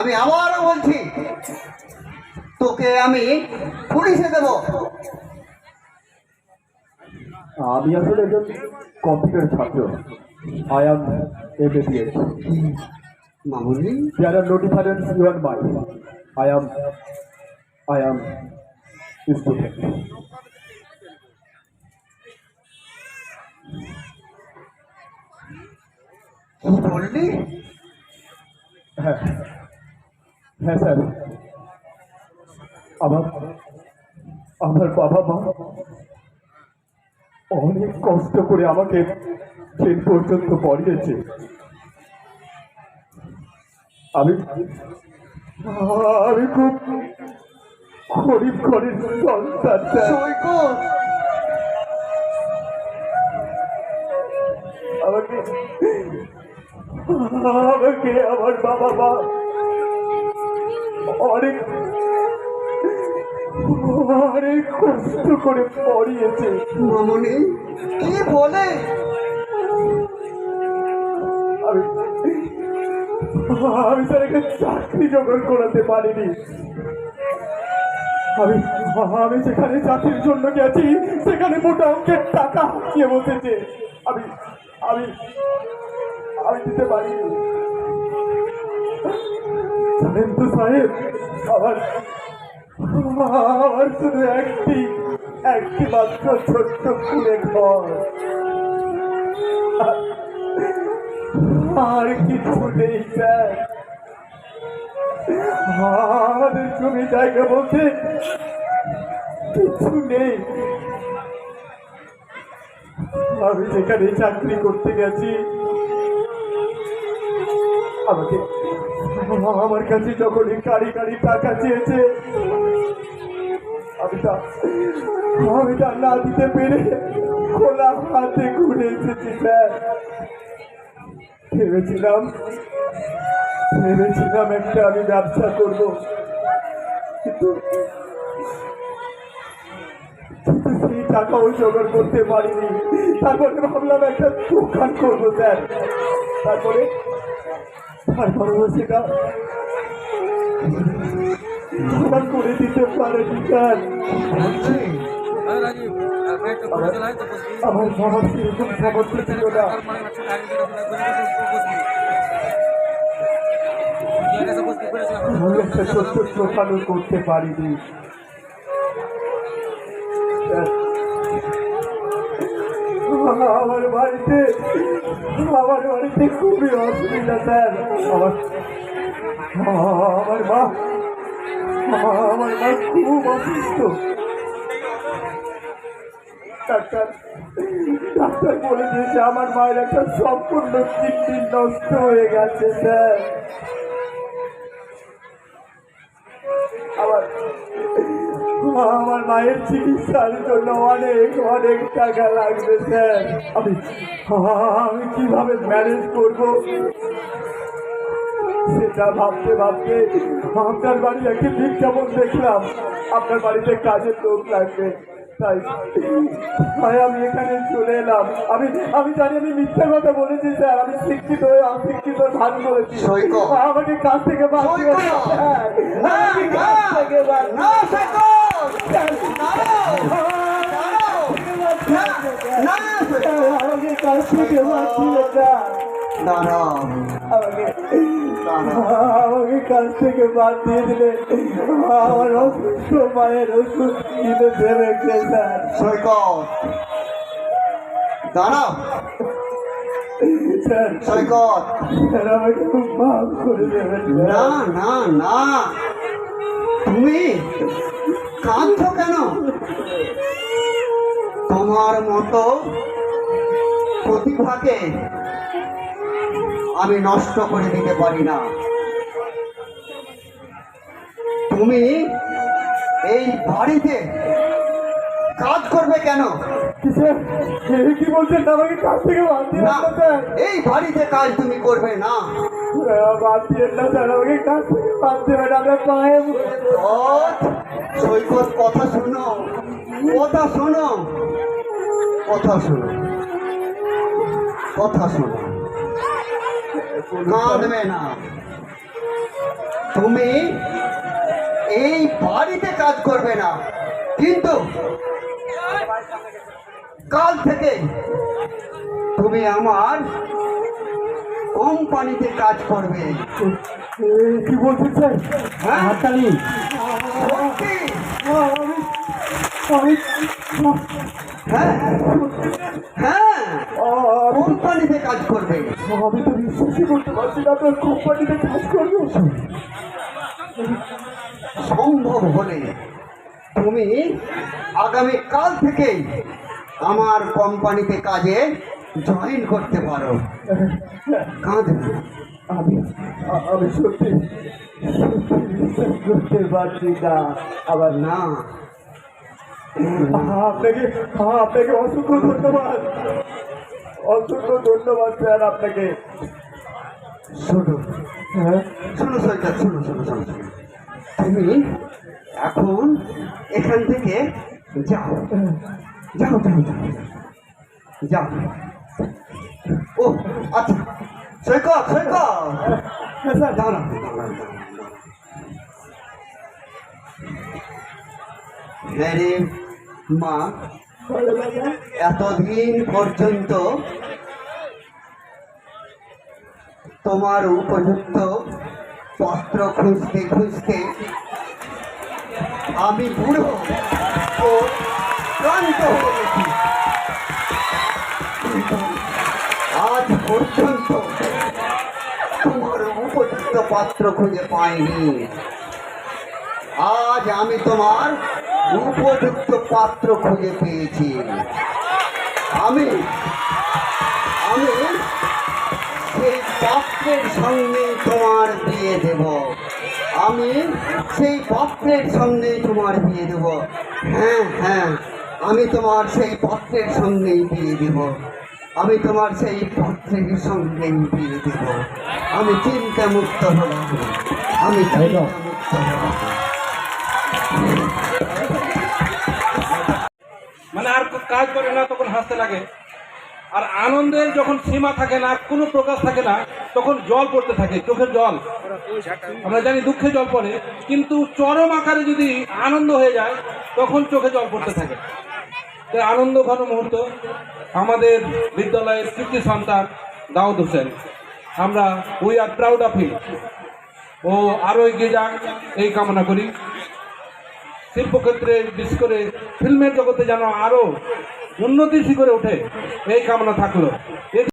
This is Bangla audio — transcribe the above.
আমি আবারও বলছি তোকে আমি পুলিশে দেব। আমি আসলে একজন কম্পিউটার ছাত্র। আই এম এমবিবিএস মামুনি? Difference you and mine. I am, I am student. কি বললি? হ্যাঁ। হ্যাঁ স্যার। আমার আমার বাবা মা অনেক কষ্ট করে আমাকে ট্রেন পর্যন্ত পড়িয়েছে। আমি আমি খুব গরিব ঘরের সন্তান আমাকে আমাকে আমার বাবা মা অনেক অনেক কষ্ট করে পড়িয়েছে। মামুনি কি বলে? আমি স্যার একটা চাকরি জোগাড় করাতে পারিনি। আমি আমি যেখানে চাকরির জন্য গেছি সেখানে মোটা অঙ্কের টাকা হাঁকিয়ে বসেছে। আমি আমি আমি দিতে পারিনি। জানেন তো সাহেব, আমার আমার শুধু একটি একটি মাত্র ছোট্ট কুড়ে ঘর। আর কিছু নেই, স্যার। আমাদের জমি জায়গা বলতে কিছু নেই। আমি যেখানে চাকরি করতে গেছি আমাকে। আমার কাছে যখন কারি কারি টাকা চেয়েছে, আমি তা আমি তা না দিতে পেরে খোলা হাতে ঘুরে এসেছি, স্যার। ভেবেছিলাম ভেবেছিলাম একটা আমি ব্যবসা করব। কিন্তু সেই টাকাও জোগাড় করতে পারিনি। তারপরে ভাবলাম একটা দোকান করব, স্যার। তারপরে আর পরবর্তীটা ধারণ করে দিতে পারে স্যার আমার সামর্থ্য এরকম সামর্থ্য ছিল না। আমি একটা সত্য প্রকাশ করতে পারিনি। আমার বাড়িতে আমার বাড়িতে খুবই অসুবিধা, স্যার। আমার আমার মা আমার মা খুব অসুস্থ। ডাক্তার ডাক্তার বলে দিয়েছে, আমার মায়ের একটা সম্পূর্ণ কিডনি নষ্ট হয়ে গেছে, স্যার। আমার আমার মায়ের চিকিৎসার জন্য অনেক অনেক টাকা লাগবে, স্যার। আমি আমি কীভাবে ম্যানেজ করব? সেটা ভাবতে ভাবতে আপনার বাড়ি একটি বিজ্ঞাপন দেখলাম। আপনার বাড়িতে কাজের লোক লাগবে। তাই। তাই আমি এখানে চলে এলাম। আমি আমি জানি আমি মিথ্যা কথা বলেছি স্যার। আমি শিক্ষিত হয়ে অশিক্ষিত ভান করেছি। আমাকে কাজ থেকে বাদ আমাকে না কাজ থেকে বাদ আমাকে আমাকে কাজ থেকে বাদ দিয়ে দিলে আমার অসুস্থ মায়ের ওষুধ কিনে দেবে কে স্যার? সৈকত। দাঁড়াও। স্যার সৈকত। স্যার আমাকে মাফ করে দেবেন। না না না। তুমি কাঁদছো কেন? তোমার মতো প্রতিভাকে আমি নষ্ট করে দিতে পারি না। তুমি এই বাড়িতে কাজ করবে কেন? কি বলছেন আমাকে কাজ থেকে বাদ দিয়ে না না এই বাড়িতে কাজ তুমি করবে না। আহ, বাদ দিয়ে না স্যার আমাকে কাজ থেকে বাদ দেবেন আমরা পায়ে সৈকত, সৈকত কথা শোনো। কথা শোনো। কথা শোনো। কথা শোনো। কাঁদবে না তুমি এই বাড়িতে কাজ করবে না কিন্তু কাল থেকে তুমি আমার কোম্পানিতে কাজ করবে। কি বলছেন স্যার? হ্যাঁ? হাততালি। হ্যাঁ? হ্যাঁ? আমি কোম্পানিতে কাজ করবে। আমি তো বিশ্বাসই করতে পারছি না আপনার কোম্পানিতে কাজ করবে। সম্ভব হলে তুমি আগামী কাল থেকেই আমার কোম্পানিতে কাজে জয়েন করতে পারো। কাঁদবে আমি আমি সত্যি করতে পারছি না। আবার না। আপনাকে আপনাকে অসংখ্য ধন্যবাদ। অসংখ্য ধন্যবাদ স্যার আপনাকে। শোনো হ্যাঁ? শোনো সরকার শোনো শোনো শোনো। তুমি এখন এখান থেকে যাও। যাও যাও যাও। যাও। ও আচ্ছা। সৈকত সৈকত। হ্যাঁ স্যার দাঁড়াও দাঁড়াও হ্যাঁ মা। এতদিন পর্যন্ত তোমার উপযুক্ত পত্র খুঁজতে খুঁজতে আমি বুড়ো ও ক্লান্ত হয়ে কিন্তু আজ পর্যন্ত তোমার উপযুক্ত পাত্র খুঁজে পাইনি। আজ আমি তোমার উপযুক্ত পাত্র খুঁজে পেয়েছি। আমি আমি সেই পাত্রের সঙ্গে তোমার বিয়ে দেব। আমি সেই পাত্রের সঙ্গে তোমার বিয়ে দেব। হ্যাঁ হ্যাঁ আমি তোমার সেই পাত্রের সঙ্গেই বিয়ে দেব। আমি তোমার সেই পাত্রের সঙ্গেই বিয়ে দেব। আমি চিন্তা মুক্ত হলাম আমি চিন্তা মুক্ত হলাম মানে আর কাজ করে না, তখন হাসতে লাগে। আর আনন্দের যখন সীমা থাকে না, কোনো প্রকাশ থাকে না, তখন জল পড়তে থাকে, চোখের জল। আমরা জানি দুঃখে জল পড়ে, কিন্তু চরম আকারে যদি আনন্দ হয়ে যায়, তখন চোখে জল পড়তে থাকে। তো আনন্দ ঘন মুহূর্ত, আমাদের বিদ্যালয়ের কৃতি সন্তান দাউদ হোসেন। আমরা we are proud of him ও আরও এগিয়ে যাক, এই কামনা করি। শিল্পক্ষেত্রে বিশেষ করে ফিল্মের জগতে যেন আরও উন্নতি শিখরে ওঠে এই কামনা থাকল।